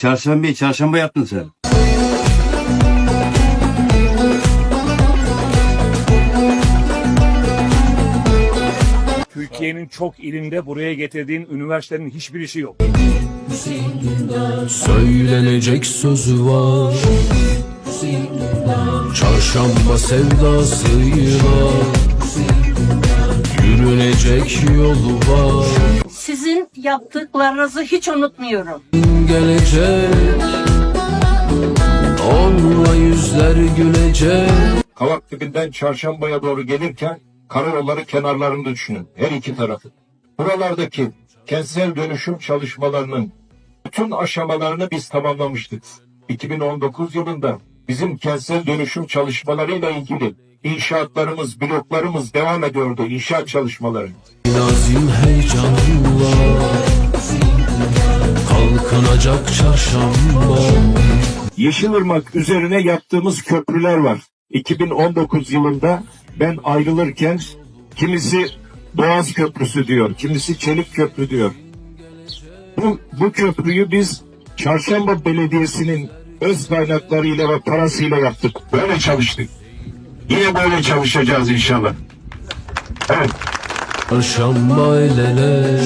Çarşamba, çarşamba yaptın sen. Türkiye'nin çok ilinde buraya getirdiğin üniversitenin hiçbir işi yok. Söylenecek sözü var Çarşamba sevdasıyla Yürünecek yolu var Sizin yaptıklarınızı hiç unutmuyorum. Gelecek Onunla yüzler gülecek Kavak dibinden çarşambaya doğru gelirken karayolları kenarlarını düşünün. Her iki tarafı. Buralardaki kentsel dönüşüm çalışmalarının bütün aşamalarını biz tamamlamıştık. 2019 yılında bizim kentsel dönüşüm çalışmalarıyla ilgili inşaatlarımız, bloklarımız devam ediyordu. İnşaat çalışmaları. Nazim heyecanla Kalkınacak çarşamba Yeşilırmak üzerine yaptığımız köprüler var. 2019 yılında ben ayrılırken kimisi Boğaz Köprüsü diyor, kimisi Çelik Köprü diyor. Bu, bu köprüyü biz Çarşamba Belediyesi'nin öz kaynaklarıyla ve parasıyla yaptık. Böyle çalıştık. Yine böyle çalışacağız inşallah. Evet. Çarşamba el ele